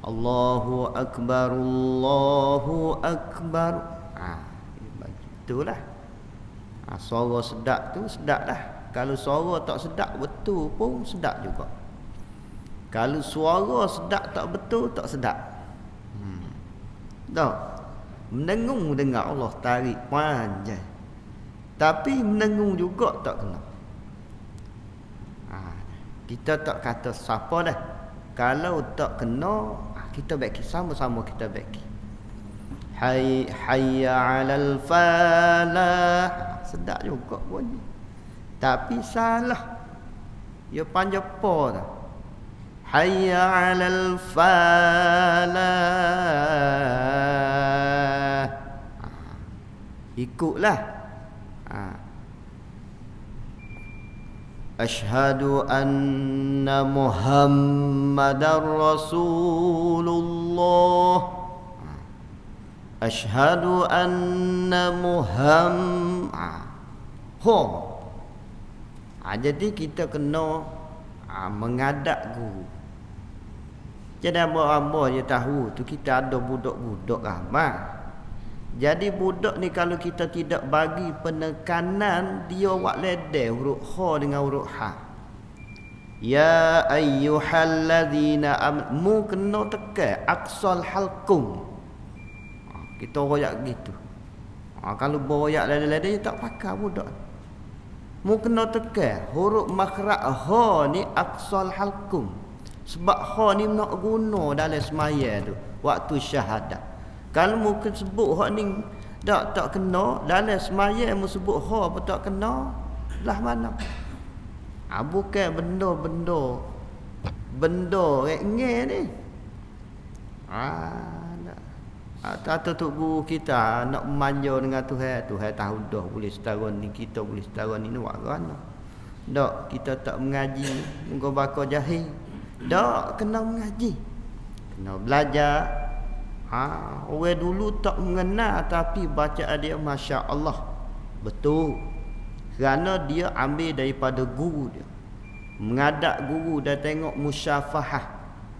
Allahu akbar akbar. Ha itulah ha, suara sedap tu sedap dah kalau suara tak sedap betul pun sedap juga. Kalau suara sedap tak betul tak sedap. Hmm. tak mendengung dengar Allah tarik panjang. Tapi mendengung juga tak kena. Ha, kita tak kata siapa dah. Kalau tak kena kita bagi sama-sama kita bagi hay hayya 'alal falah. Sedap juga bunyi tapi salah ya panjang apa dah hayya 'alal falah. Ikutlah أشهد أن محمدا رسول الله أشهد أن محمد ho ha, jadi kita kena ha, mengadap guru jadi apa-apa dia tahu tu kita ada budak-budak ramai jadi budak ni kalau kita tidak bagi penekanan dia buat ledeh huruf ha dengan huruf ha. Ya ayyuhallazina mu kena tekan aqsal halqum. Ha, kita royak gitu. Ha, kalau royak ledeh-ledeh tak pakai budak. Mu kena tekan huruf makhraj ha ni aqsal halqum. Sebab ha ni nak guna dalam semaya tu waktu syahadat. Kalau mungkin sebut hak ni tak tak kena dalam semaya mu sebut ha apa tak kena lah mana. Ha, bukan benda-benda benda rengen ni. Ha, Ha, tak tu guru kita nak manja dengan Tuhan. Tuhan tahu dah boleh setahun ni kita boleh setahun ni buat mana. Tak kita tak mengaji muka bakar jahil. Tak kena mengaji. Kena belajar Ha, orang dulu tak mengenal tapi baca dia Masya Allah. Betul. Kerana dia ambil daripada guru dia. Mengadap guru dan tengok musyafahah.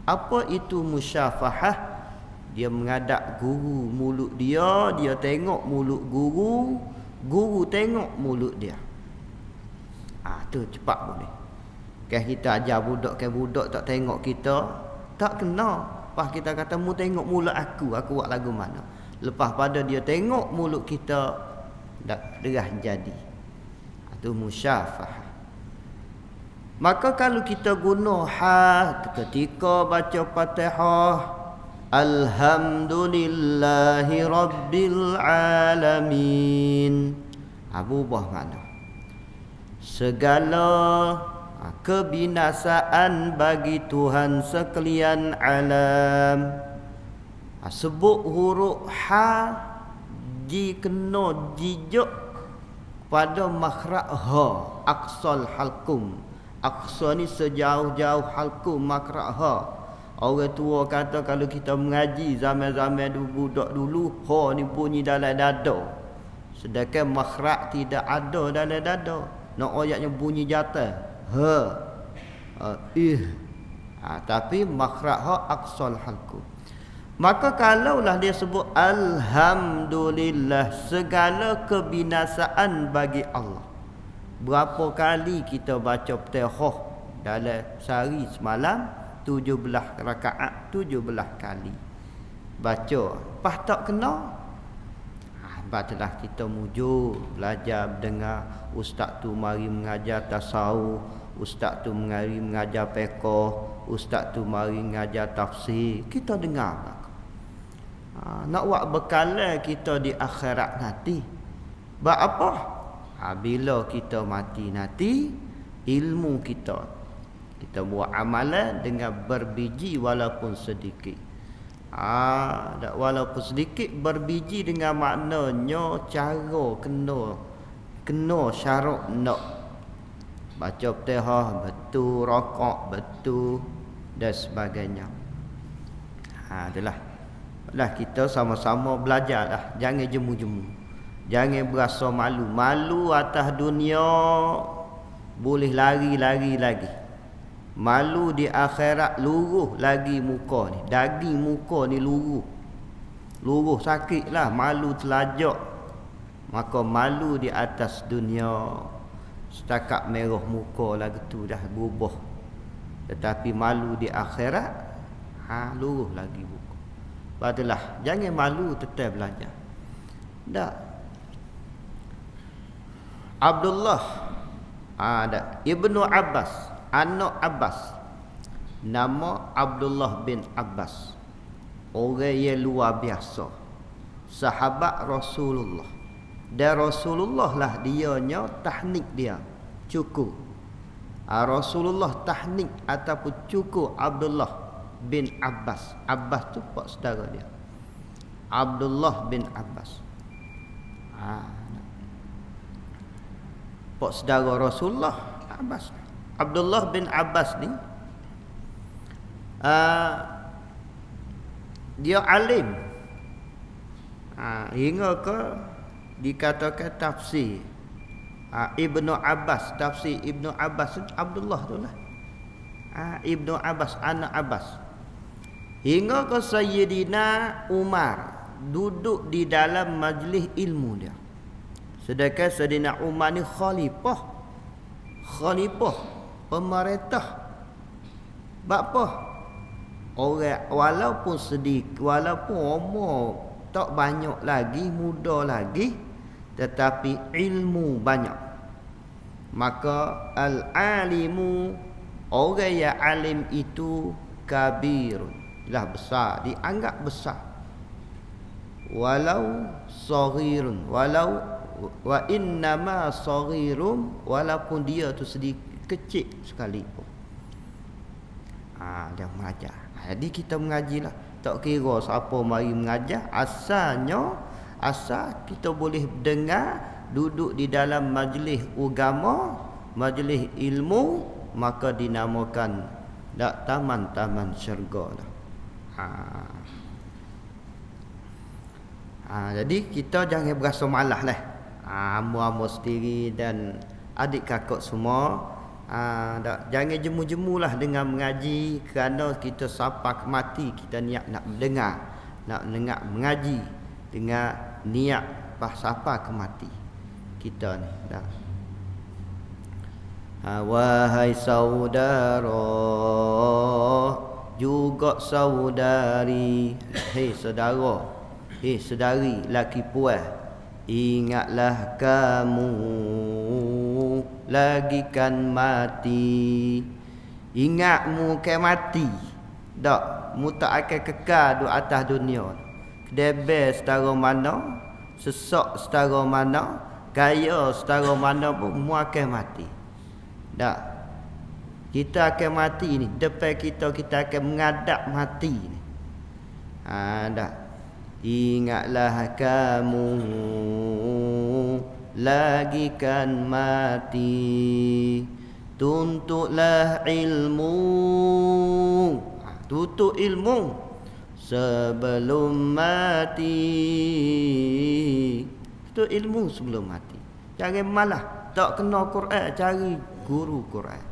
Apa itu musyafahah? Dia mengadap guru mulut dia. Dia tengok mulut guru. Guru tengok mulut dia. Ah tu cepat boleh. Kan kita ajar budak kan budak tak tengok kita. Tak kena. Lepas kita kata mu tengok mulut aku, aku buat lagu mana. Lepas pada dia tengok mulut kita dah derah jadi. Itu musyafah. Maka kalau kita guna ha ketika baca Fatihah Alhamdulillahi Rabbil Alamin. Abu Bah mana? Segala kebinasaan bagi Tuhan sekalian alam. Ha, sebut huruf ha di kena jijuk pada makhraj ha aqsal halkum aqsa ni sejauh-jauh halkum makhraj ha orang tua kata kalau kita mengaji zaman-zaman dulu budak dulu ha ni bunyi dalam dada. Sedangkan makhraj tidak ada dalam dada. Nak ayatnya bunyi jatuh ha. Uh, ih. Ha, tapi makhraj ha aqsal halku maka kalaulah dia sebut alhamdulillah segala kebinasaan bagi Allah. Berapa kali kita baca Fatihah dalam sehari semalam 17 rakaat 17 kali baca. Pas tak kena? Bacalah kita mujur belajar dengar. Ustaz tu mari mengajar tasawuf Ustaz tu mengari mengajar pekoh Ustaz tu mari mengajar tafsir. Kita dengar ha, Nak buat bekalan kita di akhirat nanti. Sebab apa? Ha, bila kita mati nanti Ilmu kita. Kita buat amalan dengan berbiji walaupun sedikit. Ha, Walaupun sedikit berbiji dengan maknanya Cara kena Kena syarat nak baca Fatihah betul, rokok betul dan sebagainya. Ha itulah. Lah kita sama-sama belajar dah. Jangan jemu-jemu. Jangan berasa malu. Malu atas dunia boleh lari-lari lagi. malu di akhirat luruh lagi muka ni daging muka ni luruh luruh sakit lah malu telajak maka malu di atas dunia setakat merah muka lagi tu dah berubah. Tetapi malu di akhirat ha luruh lagi muka. Badalah jangan malu tetap belajar. Tak. Abdullah ada Ibnu Abbas anak Abbas. Nama Abdullah bin Abbas. Orang yang luar biasa. Sahabat Rasulullah dan Rasulullah lah dia nya tahnik dia cukup ha, Rasulullah tahnik ataupun cukup Abdullah bin Abbas. Abbas tu pak saudara dia. Abdullah bin Abbas. Ha. pak saudara Rasulullah Abbas. Abdullah bin Abbas ni uh, dia alim. Ha, hingga ke dikatakan tafsir. Ha, Ibnu Abbas tafsir Ibnu Abbas. Abdullah tu lah. Ha, Ibnu Abbas anak Abbas. Hingga ke Sayyidina Umar duduk di dalam majlis ilmu dia. Sedangkan Sayyidina Umar ni khalifah. Khalifah pemerintah. Apa? Orang walaupun sedikit walaupun umur tak banyak lagi muda lagi tetapi ilmu banyak. Maka al alimu orang yang alim itu kabir lah besar dianggap besar. Walau saghirun walau wa inna ma saghirum walaupun dia tu sedikit kecil sekali pun. Ha, dia mengajar. Jadi kita mengajilah. Tak kira siapa mari mengajar asalnya asal kita boleh dengar duduk di dalam majlis agama majlis ilmu maka dinamakan dak taman-taman syurga lah. Ha. ha. jadi kita jangan berasa malah lah. Ha, amu-amu sendiri dan adik kakak semua ha, dak, jangan jemu-jemu lah dengan mengaji kerana kita sampai mati kita niat nak mendengar nak dengar mengaji dengan niat pas siapa ke mati? Kita ni dah. Ha, wahai saudara juga saudari. Hei saudara. Hei saudari laki puas. Ingatlah kamu lagi kan mati. Ingatmu ke mati? Tak mu tak akan kekal di atas dunia Debel setara mana Sesak setara mana Gaya setara mana pun Mu akan mati. Tak Kita akan mati ni Depan kita kita akan mengadap mati ni. Ha, Tak Ingatlah kamu Lagi kan mati. Tuntutlah ilmu. Ha, Tutup ilmu sebelum mati. Itu ilmu sebelum mati. Jangan malah. Tak kena Quran cari guru Quran.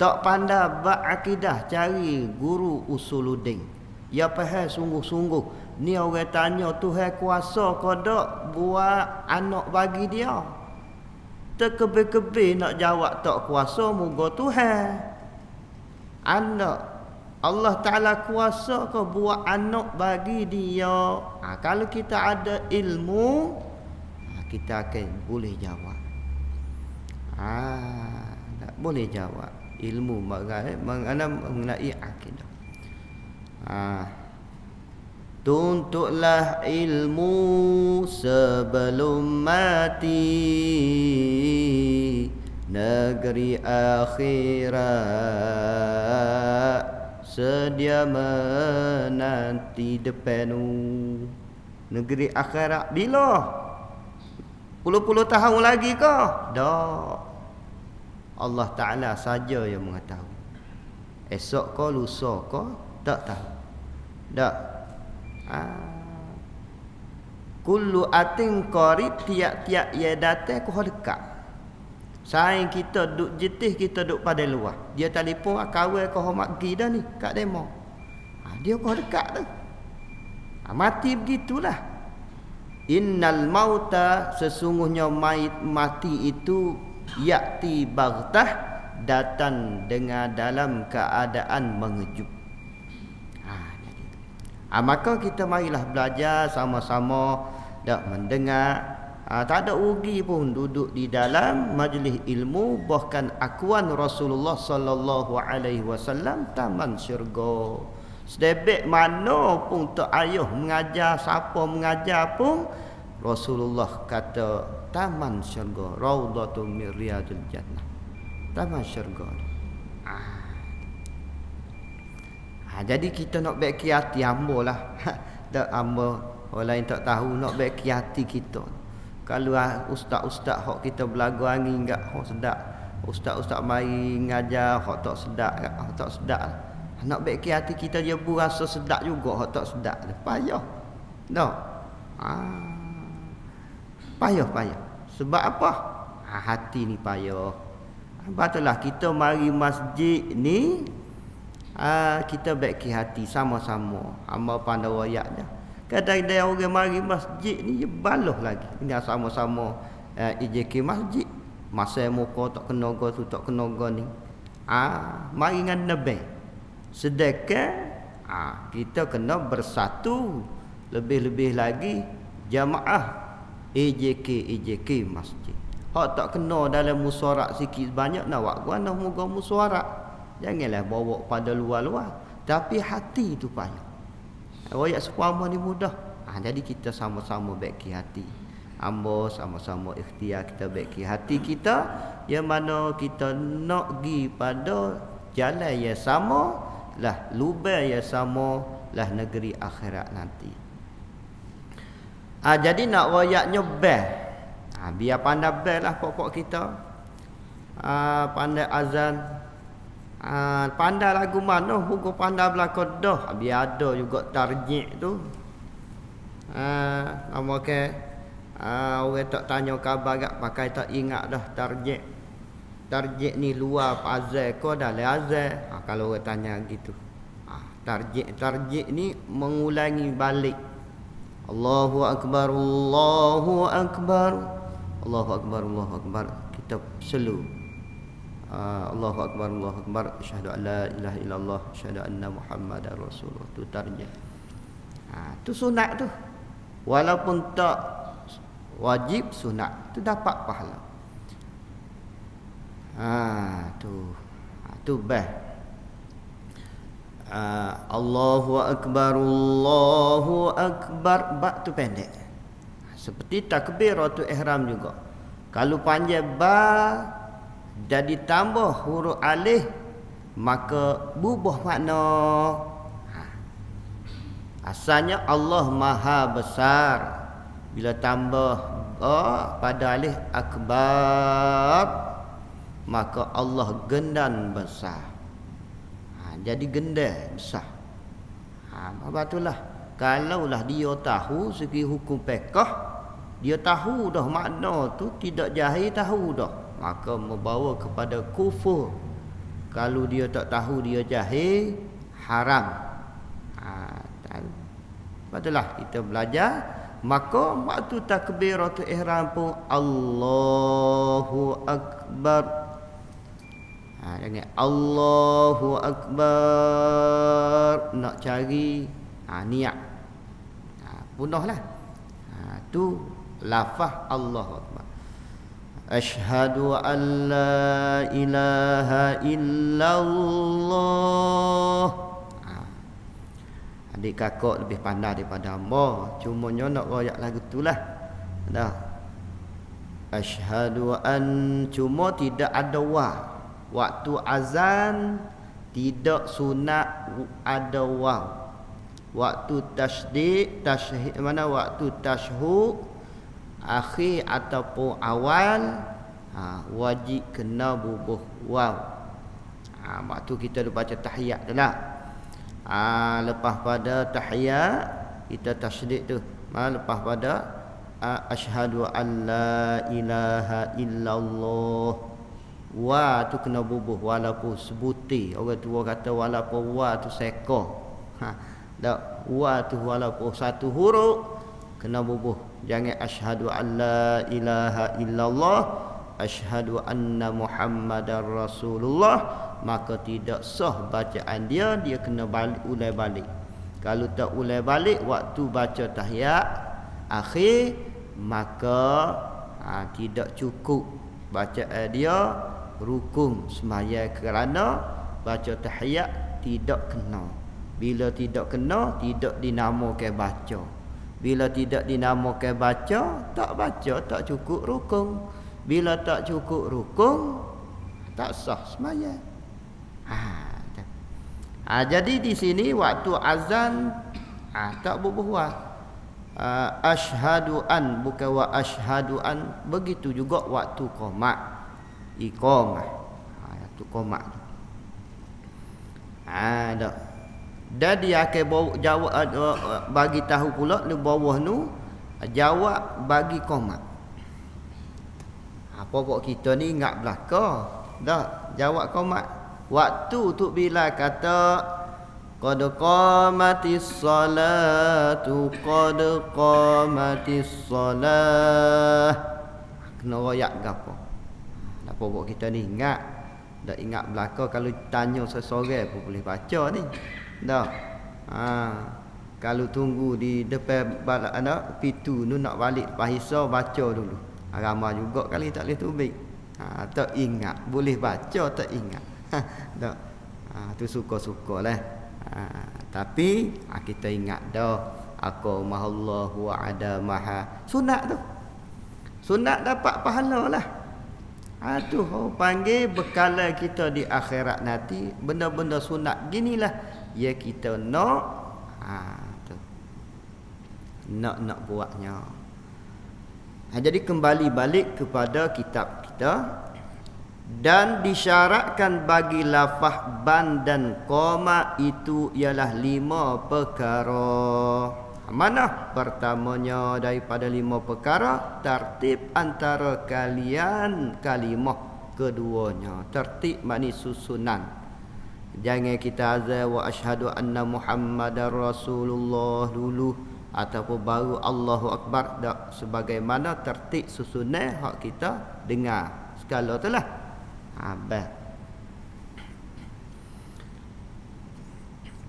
Tak pandai bab akidah cari guru usuluddin. Ya faham sungguh-sungguh. Ni orang tanya Tuhan kuasa tak buat anak bagi dia? Terkebe-kebe nak jawab tak kuasa moga Tuhan. Anak Allah Ta'ala kuasa ke buat anak bagi dia. Ha, Kalau kita ada ilmu ha, Kita akan boleh jawab. Ha, Tak boleh jawab. Ilmu mengenai, akidah. Ha. Tuntutlah ilmu sebelum mati. Negeri akhirat sedia menanti depenu negeri akhirat bila? Puluh-puluh tahun lagi ke? Dak Allah taala saja yang mengetahui. Esok ke lusa ke tak tahu. Dak ha. kullu atin qarib tiap-tiap ia datang ku dekat Saing kita duk jetih kita duk pada luar. Dia telefon ah kawal kau hormat pergi dah ni kat demo. Ha, dia kau dekat tu. Ha, mati begitulah. Innal mauta sesungguhnya mait mati itu yakti baghtah datang dengan dalam keadaan mengejut. Ha. Ha, maka kita marilah belajar sama-sama dak mendengar ha, tak ada rugi pun duduk di dalam majlis ilmu bahkan akuan Rasulullah sallallahu alaihi wasallam taman syurga. Sedebek mana pun tak ayuh mengajar siapa mengajar pun Rasulullah kata taman syurga raudhatun min riyadil jannah. Taman syurga ha. jadi kita nak baik hati hamba lah. Tak hamba orang lain tak tahu nak baik hati kita kalau ah, ustaz-ustaz hok kita belagu angin enggak hok sedap. Ustaz-ustaz mai ngajar hok tak sedap, hok tak sedap. Nak baik hati kita dia bu rasa sedap juga hok tak sedap. Payah. No. Ah. Payah payah. Sebab apa? Ha, hati ni payah. Betullah kita mari masjid ni ha, kita baik hati sama-sama. Hamba pandai wayak dah. Kadang dia orang mari masjid ni baloh lagi. Ini sama-sama uh, eh, IJK masjid. Masa muka tak kena go tu tak kena go ni. Ah, mari dengan nabi. Sedekah ah kita kena bersatu lebih-lebih lagi jamaah IJK IJK masjid. Hak tak kena dalam musyarak sikit banyak nak buat gua nak muka musyarak. Janganlah bawa pada luar-luar. Tapi hati tu payah. Royak sepuama ni mudah. Ha, jadi kita sama-sama baiki hati. Ambo sama-sama ikhtiar kita baiki hati kita. Yang mana kita nak pergi pada jalan yang sama. Lah lubang yang sama. Lah negeri akhirat nanti. Ha, jadi nak royaknya bel. Ha, biar pandai bel lah pokok kita. Ha, pandai azan. Ha, pandai lagu mana buku pandai belakang dah. Biar ada juga tarjik tu. Ha, nama ke? Ha, orang tak tanya khabar gak pakai tak ingat dah tarjik tarjik ni luar azal ko dah le azal ha, kalau orang tanya gitu. Ha, tarjik tarjik ni mengulangi balik. Allahu akbar Allahu akbar. Allahu akbar Allahu akbar. Kita selu Ah, Allahu akbar Allahu akbar. Asyhadu an la ilaha illallah asyhadu anna muhammadar rasulullah. Tu tarjih. Ha tu sunat tu. Walaupun tak wajib sunat tu dapat pahala. Ha tu. Tu bah ha, Allahu akbar Allahu akbar. Bak tu pendek seperti takbiratul ihram juga. Kalau panjang ba jadi tambah huruf alif maka bubuh makna. Ha. asalnya Allah maha besar. Bila tambah oh, pada alif akbar maka Allah gendan besar. Ha, jadi gendan besar. Ha, itulah? Kalaulah dia tahu segi hukum pekah dia tahu dah makna tu tidak jahil tahu dah maka membawa kepada kufur. Kalau dia tak tahu dia jahil haram. Ha, Patutlah kita belajar. Maka waktu takbiratul ihram pun Allahu akbar. Ha jangan Allahu akbar. Nak cari ha niat. Ha punahlah. Ha tu lafaz akbar أشهد أن لا إله إلا الله Adik kakak lebih pandai daripada hamba Cuma nyo nak royak lagu tu lah Dah Ashhadu an Cuma tidak ada wa Waktu azan Tidak sunat ada wa Waktu tasdik tashhid Mana waktu tashhud akhir ataupun awal ha, wajib kena bubuh waw. Ha, waktu kita dah baca tahiyat tu lah. Ha, lepas pada tahiyat kita tasdik tu. Ha, lepas pada ha, ashadu an la ilaha illallah. Wa tu kena bubuh walaupun sebuti orang tua kata walaupun wa tu seko ha dak wa tu walaupun satu huruf kena bubuh. Jangan asyhadu alla ilaha illallah asyhadu anna muhammadar rasulullah. Maka tidak sah bacaan dia dia kena balik ulai balik. Kalau tak ulai balik waktu baca tahiyat akhir maka ha, tidak cukup bacaan dia. Rukun semaya kerana baca tahiyat tidak kena. Bila tidak kena tidak dinamakan baca bila tidak dinamakan baca tak baca tak cukup rukun. Bila tak cukup rukun tak sah semaya ha, ha jadi di sini waktu azan ha, tak berbuah uh, ashhadu an bukan wa ashhadu an begitu juga waktu qomat iqamah ha itu qomat ha dak dan dia akan bawa jawab uh, bagi tahu pula di bawah nu jawab bagi qomat apa ha, pokok kita ni ingat belaka. Dak jawab qomat waktu tu bila kata qad qamatis salatu qad qamatis salah. Kena royak gapo? Apa buat kita ni ingat dah ingat belaka kalau tanya seseorang pun boleh baca ni dah ha. Kalau tunggu di depan balak anak pitu nu nak balik pahisa baca dulu. Ha, ramai juga kali tak boleh tubik ha tak ingat. Boleh baca tak ingat. Ha dak ha tu suka-suka lah. Ha, tapi ha, kita ingat dah. Aku mahallahu ada maha. Sunat tu. Sunat dapat pahala lah. Ha tu orang panggil bekalan kita di akhirat nanti. Benda-benda sunat ginilah ya kita nak ha tu. Nak nak buatnya. Ha, jadi kembali balik kepada kitab kita dan disyaratkan bagi lafah ban dan koma itu ialah lima perkara. Mana pertamanya daripada lima perkara tertib antara kalian kalimah keduanya tertib makni susunan jangan kita azan wa asyhadu anna muhammadar rasulullah dulu ataupun baru Allahu akbar. Dak sebagaimana tertib susunan hak kita dengar. Sekala itulah habis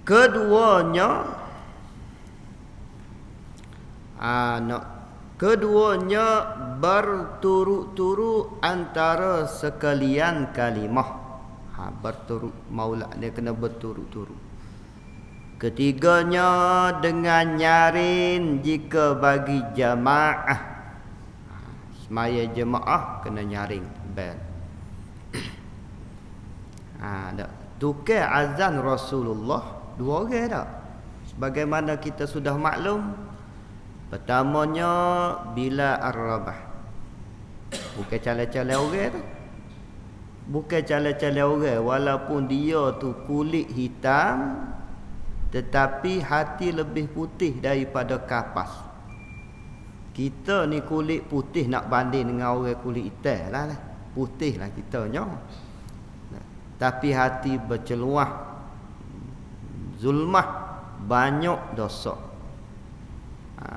keduanya anak keduanya berturut-turut antara sekalian kalimah ha berturut maula dia kena berturut-turut. Ketiganya dengan nyarin jika bagi jamaah ha, semaya jemaah kena nyaring bel. Ha dak. Tukar azan Rasulullah dua orang dak. Sebagaimana kita sudah maklum Pertamanya bila ar-rabah. Bukan cala-cala orang tu. Bukan cala-cala orang walaupun dia tu kulit hitam tetapi hati lebih putih daripada kapas. Kita ni kulit putih nak banding dengan orang kulit hitam lah. lah. Putih lah kita nya. Tapi hati berceluah zulmah banyak dosa. Ha,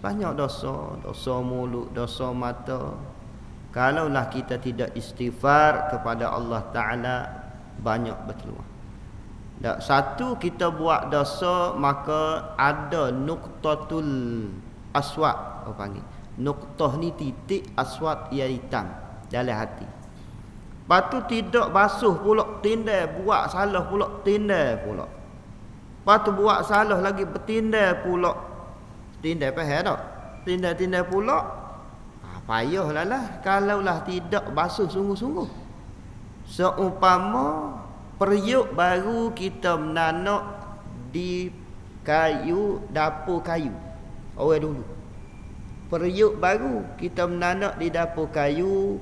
banyak dosa, dosa mulut, dosa mata. Kalaulah kita tidak istighfar kepada Allah Taala banyak betul. Tak satu kita buat dosa maka ada nuqtatul aswad apa panggil. Nuqtah ni titik aswad yang hitam dalam hati. Patu tidak basuh pula tindai buat salah pula tindai pula. Patu buat salah lagi bertindai pula Tindak pahal tak? Tindak-tindak pula ha, Payahlah lah. Kalaulah tidak basuh sungguh-sungguh. Seumpama Periuk baru kita menanak Di kayu Dapur kayu. Orang dulu. Periuk baru Kita menanak di dapur kayu.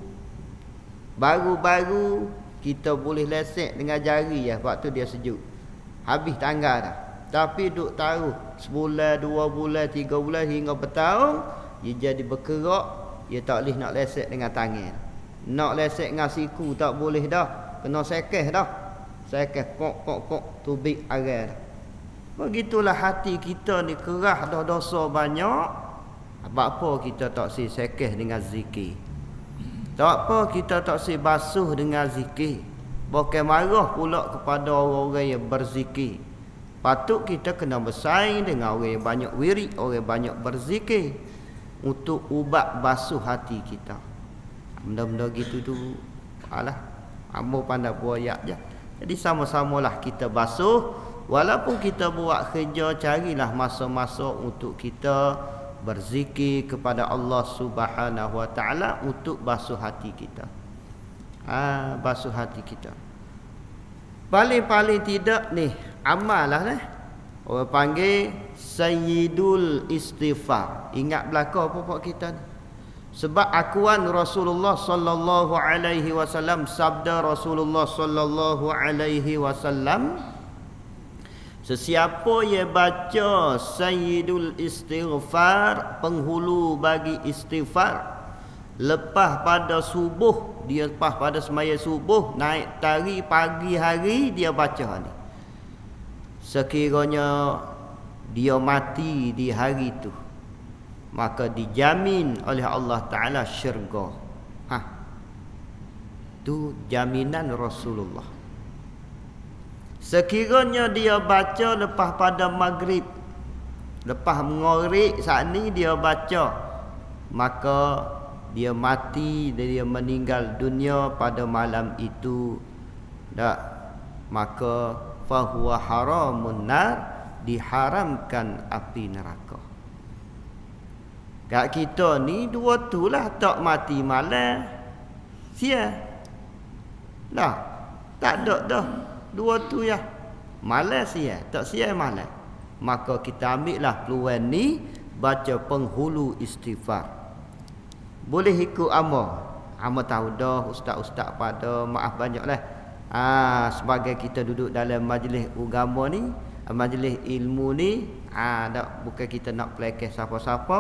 Baru-baru Kita boleh lesek dengan jari ya Waktu dia sejuk. Habis tangga dah. Tapi duk taruh sebulan, dua bulan, tiga bulan hingga bertahun, dia jadi berkerak, dia tak boleh nak lesek dengan tangan. nak lesek dengan siku tak boleh dah. Kena sekeh dah. Sekeh kok kok kok tubik agar. Begitulah hati kita ni kerah dah dosa banyak. Apa apa kita tak si sekeh dengan zikir? Tak apa kita tak si basuh dengan zikir. Bukan marah pula kepada orang-orang yang berzikir. Patut kita kena bersaing dengan orang yang banyak wirid Orang yang banyak berzikir Untuk ubat basuh hati kita. Benda-benda gitu tu Alah Ambo pandai buayak je. Jadi sama-samalah kita basuh Walaupun kita buat kerja Carilah masa-masa untuk kita Berzikir kepada Allah subhanahu wa ta'ala Untuk basuh hati kita. Ha, basuh hati kita. Paling-paling tidak ni amal lah ni orang panggil sayyidul istighfar. Ingat belaka apa pak kita ni? Sebab akuan Rasulullah sallallahu alaihi wasallam sabda Rasulullah sallallahu alaihi wasallam Sesiapa yang baca Sayyidul Istighfar Penghulu bagi istighfar Lepas pada subuh dia lepas pada semaya subuh naik tari pagi hari dia baca ni sekiranya dia mati di hari itu maka dijamin oleh Allah taala syurga. Ha. Tu jaminan Rasulullah. Sekiranya dia baca lepas pada maghrib lepas mengorik saat ni dia baca maka dia mati dan dia meninggal dunia pada malam itu. Tak. Maka fahuwa haramun nar diharamkan api neraka. Kat kita ni dua tu lah tak mati malam sia. Lah tak ada dah. Dua tu ya. Malam sia tak sia malam maka kita ambil lah peluang ni baca penghulu istighfar. Boleh ikut amma amma tahu dah ustaz-ustaz pada maaf banyaklah ha, sebagai kita duduk dalam majlis agama ni ah, majlis ilmu ni ha, tak, bukan kita nak pelekeh siapa-siapa.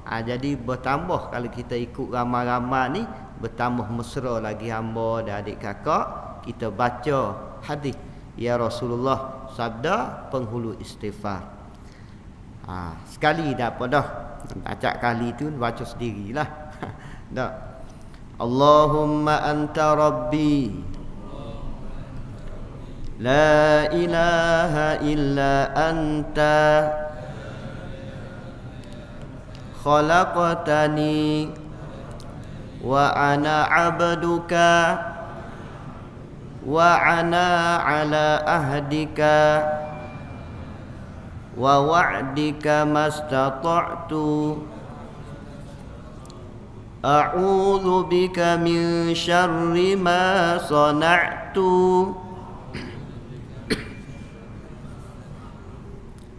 Ha, jadi bertambah kalau kita ikut ramai-ramai ni bertambah mesra lagi hamba dan adik kakak kita baca hadis. Ya Rasulullah sabda penghulu istighfar. Ha, sekali dah apa dah. Baca kali tu baca sendirilah. Dak Allahumma anta rabbi. لا إله إلا أنت. خلقتني وأنا عبدك وأنا على أهدك ووعدك ما استطعت. أعوذ بك من شر ما صنعت.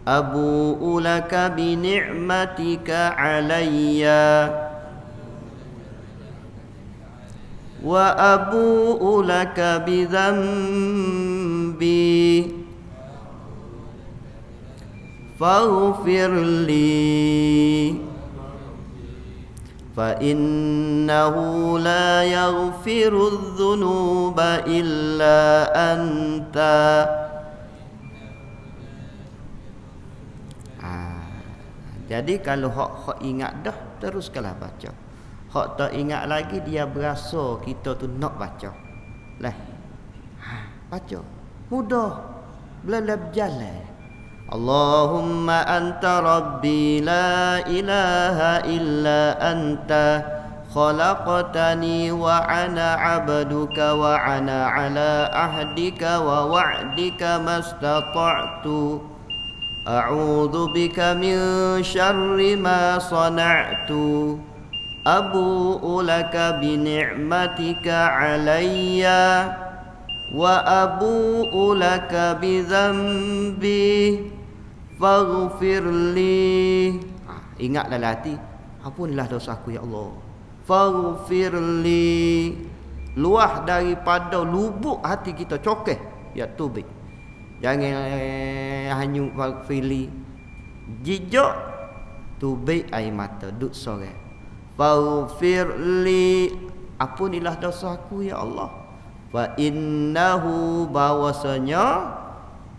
أبوء لك بنعمتك علي. وأبوء لك بذنبي. فاغفر لي. فإنه لا يغفر الذنوب إلا أنت. Jadi kalau hak hak ingat dah terus kala baca. Hak tak ingat lagi dia berasa kita tu nak baca. Lah. Ha, baca. Mudah. Belalah berjalan. Allahumma anta rabbi la ilaha illa anta khalaqtani wa ana abduka wa ana ala ahdika wa wa'dika mastata'tu. أعوذ بك من شر ما صنعت أبوء لك بنعمتك عليّ وأبوء لك بذنبي فاغفر لي ingat dalam hati ampunilah dosa aku ya Allah faghfir li luah daripada lubuk hati kita cokeh ya tubik jangan hanyut faghfir li jijak tubik air mata duk sore. Faghfir li. Ampunilah dosa aku ya Allah. Fa innahu bawasanya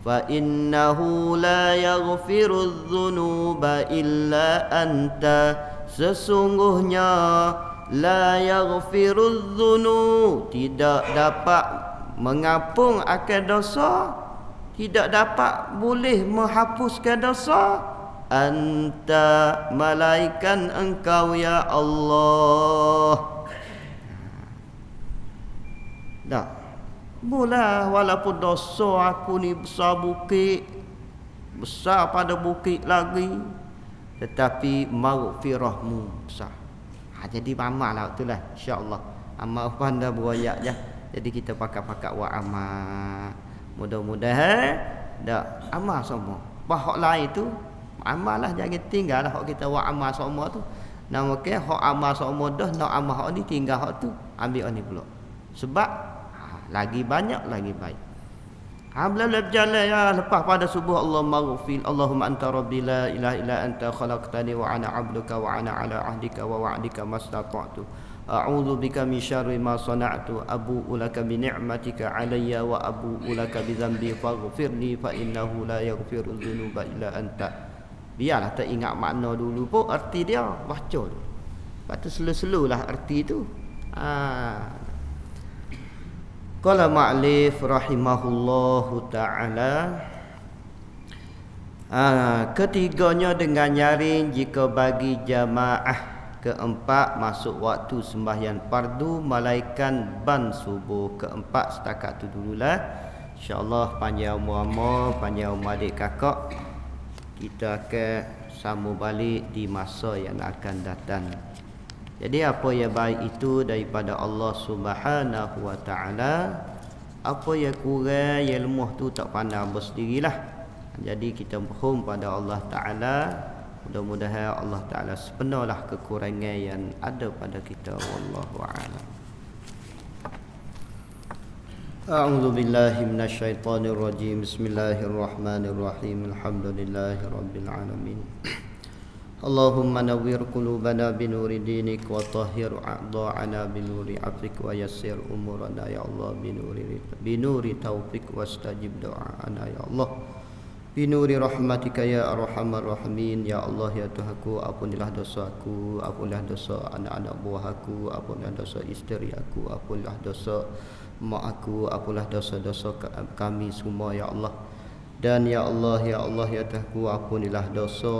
fa innahu la yaghfiru dzunuba illa anta. Sesungguhnya la yaghfiru dzunub tidak dapat mengapung akan dosa tidak dapat boleh menghapuskan dosa anta malaikan engkau ya Allah. Dah. Mula walaupun dosa aku ni besar bukit Besar pada bukit lagi Tetapi maghfirahmu besar. Ha, Jadi amal lah itulah insyaAllah Amal pada buayak je. Jadi kita pakai-pakai wa amal Mudah-mudahan Tak amal semua. Bahak lain tu Amal lah jangan tinggal lah Hak kita. Wa amal semua tu. Nama ke hak amal semua dah Nak amal hak ni tinggal hak tu Ambil ni pula. Sebab lagi banyak lagi baik. Habla berjalan ya lepas pada subuh Allah maghfir Allahumma anta rabbi la ilaha illa anta khalaqtani wa ana 'abduka wa ana 'ala 'ahdika wa wa'dika mastata'tu a'udzu bika min syarri ma sana'tu. Abu'u laka bi ni'matika 'alayya wa abu'u laka bi dhanbi faghfirli fa innahu la yaghfiru dhunuba illa anta. Biarlah tak ingat makna dulu pun arti dia baca dulu lepas tu selu-selulah arti tu. Ha. Qala ma'lif rahimahullahu ta'ala ha, Ketiganya dengan nyaring jika bagi jamaah Keempat masuk waktu sembahyang pardu Malaikan ban subuh Keempat setakat tu dululah InsyaAllah panjang umur panjang umur adik kakak Kita akan sambung balik di masa yang akan datang jadi apa yang baik itu daripada Allah Subhanahu wa taala. Apa yang kurang yang lemah tu tak pandang bersendirilah. Jadi kita mohon pada Allah taala mudah-mudahan Allah taala sepenuhlah kekurangan yang ada pada kita wallahu a'lam. أعوذ بالله من الشيطان الرجيم بسم الله الرحمن الرحيم الحمد لله رب العالمين اللهم نوّر قلوبنا بنور دينك وطهر أعضاءنا بنور عفوك ويسر أمورنا يا الله بنور بنور توفيق واستجب دعاءنا يا الله binuri rahmatika ya arhamar rahimin. Ya allah ya tuhanku ampunilah dosa aku ampunilah dosa anak-anak buah aku ampunilah dosa isteri aku ampunilah dosa mak aku ampunilah dosa-dosa kami semua ya allah. Dan ya allah ya allah ya tuhanku ampunilah dosa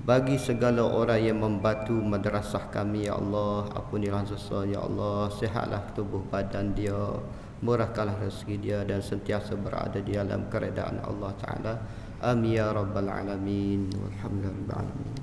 bagi segala orang yang membantu madrasah kami ya allah. Ampunilah dosa ya allah. Sihatlah tubuh badan dia murahkanlah rezeki dia dan sentiasa berada di dalam keredaan Allah taala. Amin ya rabbal alamin. Walhamdulillah